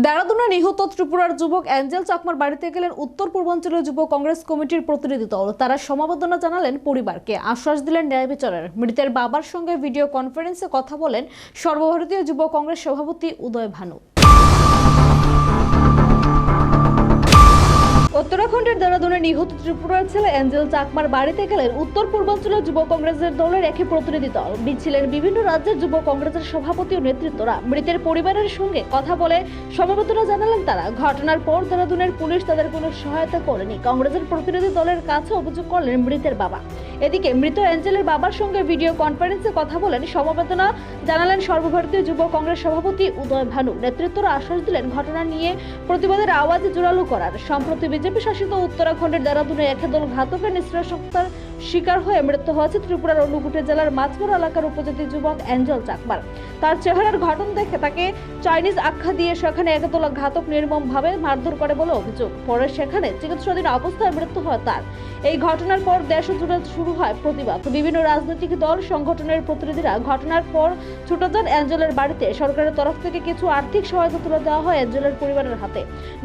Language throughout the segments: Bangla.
দেরাদুনে নিহত ত্রিপুরার যুবক অ্যাঞ্জেল চাকমার বাড়িতে গেলেন উত্তর পূর্বাঞ্চলীয় যুব কংগ্রেস কমিটির প্রতিনিধি দল। তারা সমাবেদনা জানালেন পরিবারকে। আশ্বাস দিলেন ন্যায় বিচারের। মৃতের বাবার সঙ্গে ভিডিও কনফারেন্সে কথা বলেন সর্বভারতীয় যুব কংগ্রেস সভাপতি উদয় ভানু। উত্তরাখণ্ডের দেরাদুনে নিহত ত্রিপুরার ছেলে অ্যাঞ্জেল চাকমার বাড়িতে গেলেন উত্তর পূর্বাঞ্চলের যুব কংগ্রেসের দলের একই প্রতিনিধি দল। মিছিলের বিভিন্ন রাজ্যের যুব কংগ্রেসের সভাপতি ও নেতৃত্বরা মৃতের পরিবারের সঙ্গে কথা বলে সমবেদনা জানালেন তারা। ঘটনার পর দেরাদুনের পুলিশ তাদের কোনো সহায়তা করেনি। কংগ্রেসের প্রতিনিধি দলের কাছে অভিযোগ করলেন মৃতের বাবা। এদিকে মৃত অ্যাঞ্জেলের বাবার সঙ্গে ভিডিও কনফারেন্সে কথা বলেন সমবেদনা জানালেন সর্বভারতীয় যুব কংগ্রেস সভাপতি উদয় ভানু। নেতৃত্বরা আশ্বাস দিলেন ঘটনা নিয়ে প্রতিবাদের আওয়াজ জোরালো করার। সম্প্রতি বিজেপি শাসিত উত্তরাখণ্ডের দেরাদুনে একদল ঘাতকের নৃশংসতার শিকার হয়ে মৃত্যু হয়েছে ত্রিপুরার অনুগুটে জেলার মাছমোড়া এলাকার উপজাতি যুবক অ্যাঞ্জেল চাকমার। তার চেহারার ঘটন দেখে তাকে চাইনিজ আখ্যা দিয়ে সেখানে একদল ঘাতক নির্মমভাবে মারধর করে বলে অভিযোগ। পরে সেখানে চিকিৎসাধীন অবস্থায় মৃত্যু হয় তার। এই ঘটনার পর দেশ জুড়ে শুরু হয় প্রতিবাদ। বিভিন্ন রাজনৈতিক দল সংগঠনের প্রতিনিধিরা ঘটনার পর ছুটে যান অ্যাঞ্জেলের বাড়িতে। সরকারের তরফ থেকে কিছু আর্থিক সহায়তা তুলে দেওয়া হয় অ্যাঞ্জেলের পরিবারের হাতে।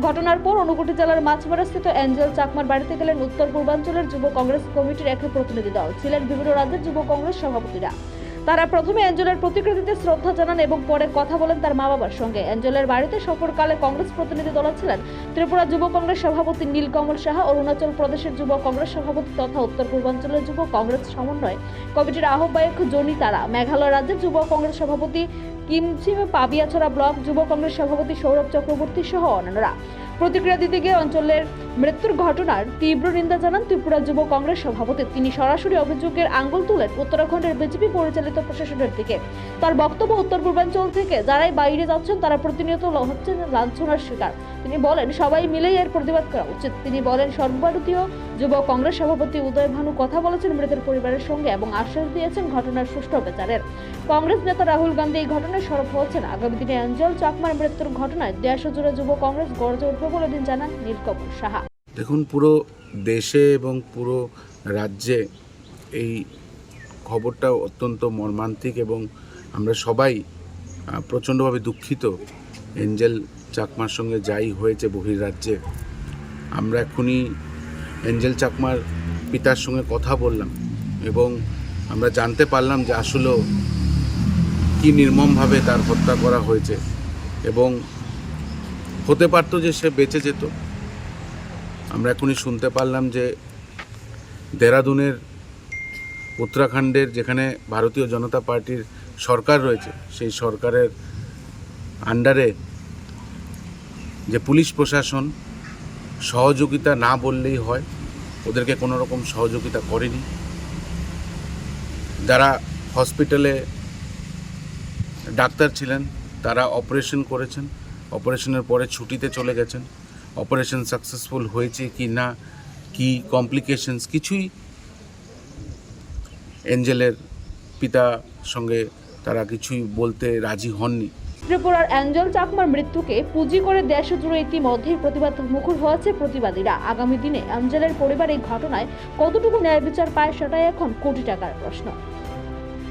ঘটনার পর অনুগুটি জেলার মাছমারা স্থিত অ্যাঞ্জেল চাকমার বাড়িতে গেলেন উত্তর পূর্বাঞ্চলের যুব কংগ্রেস কমিটির একটি প্রতিনিধি দল। ছিলেন বিভিন্ন রাজ্যের যুব কংগ্রেস সভাপতিরা। তারা প্রথমে অ্যাঞ্জেলের প্রতিকৃতিতে শ্রদ্ধা জানান এবং পরে কথা বলেন তার মা বাবার সঙ্গে। অ্যাঞ্জেলের বাড়িতে সফরকালে কংগ্রেস প্রতিনিধি দল ছিলেন ত্রিপুরা যুব কংগ্রেস সভাপতি নীলকমল সাহা, অরুণাচল প্রদেশের যুব কংগ্রেস সভাপতি তথা উত্তর পূর্বাঞ্চলের যুব কংগ্রেস সমন্বয় কমিটির আহ্বায়ক জনি তারা। মেঘালয় রাজ্যের যুব কংগ্রেস সভাপতি কিমচিমে পাবিয়াছড়া ব্লক যুব কংগ্রেস সভাপতি সৌরভ চক্রবর্তী সহ অন্যান্যরা প্রতিক্রিয়া দিতে গিয়ে অঞ্চলের মৃত্যুর ঘটনার তীব্র নিন্দা জানান ত্রিপুরা যুব কংগ্রেস সভাপতি। তিনি সরাসরি অভিযোগের আঙ্গুল তুলেন উত্তরাখণ্ডের বিজেপি পরিচালিত প্রশাসনের দিকে। তার বক্তব্য উত্তর পূর্বাঞ্চল থেকে। যারাই বাইরে যাচ্ছেন, তারা প্রতিনিয়ত হচ্ছেন লাঞ্ছনার শিকার। তিনি বলেন, সবাই মিলেই এর প্রতিবাদ করা উচিত। তিনি বলেন, সর্বভারতীয় যুব কংগ্রেস সভাপতি উদয় ভানু কথা বলেছেন মৃতের পরিবারের সঙ্গে এবং আশ্বাস দিয়েছেন ঘটনার সুষ্ঠু বিচারের। কংগ্রেস নেতা রাহুল গান্ধী এই ঘটনায় সরব হচ্ছেন আগামী দিনে অঞ্চল চাকমার মৃত্যুর ঘটনায় দেশ জুড়ে যুব কংগ্রেস গড়ে উঠবে বলে দিন জানান নীলকমল সাহা। দেখুন, পুরো দেশে এবং পুরো রাজ্যে এই খবরটা অত্যন্ত মর্মান্তিক এবং আমরা সবাই প্রচণ্ডভাবে দুঃখিত এঞ্জেল চাকমার সঙ্গে যাই হয়েছে বহির্রাজ্যে আমরা এখনই এঞ্জেল চাকমার পিতার সঙ্গে কথা বললাম এবং আমরা জানতে পারলাম যে আসলেও কী নির্মমভাবে তার হত্যা করা হয়েছে এবং হতে পারতো যে সে বেঁচে যেত। আমরা এখনই শুনতে পারলাম যে দেরাদুনের উত্তরাখণ্ডের যেখানে ভারতীয় জনতা পার্টির সরকার রয়েছে, সেই সরকারের আন্ডারে যে পুলিশ প্রশাসন সহযোগিতা না বললেই হয়, ওদেরকে কোনো রকম সহযোগিতা করেনি। যারা হসপিটালে ডাক্তার ছিলেন, তারা অপারেশন করেছেন, অপারেশনের পরে ছুটিতে চলে গেছেন। অপারেশন সাকসেসফুল হয়েছে কি না, কি কমপ্লিকেশনস, কিছুই এঞ্জেলের পিতা সঙ্গে তারা কিছুই বলতে রাজি হননি। ত্রিপুরার অ্যাঞ্জেল চাকমার মৃত্যুকে পুঁজি করে দেশ জুড়ে ইতিমধ্যেই প্রতিবাদ মুখর হয়েছে প্রতিবাদীরা। আগামী দিনে অ্যাঞ্জেলের পরিবার এই ঘটনায় কতটুকু ন্যায় বিচার পায় সেটাই এখন কোটি টাকার প্রশ্ন।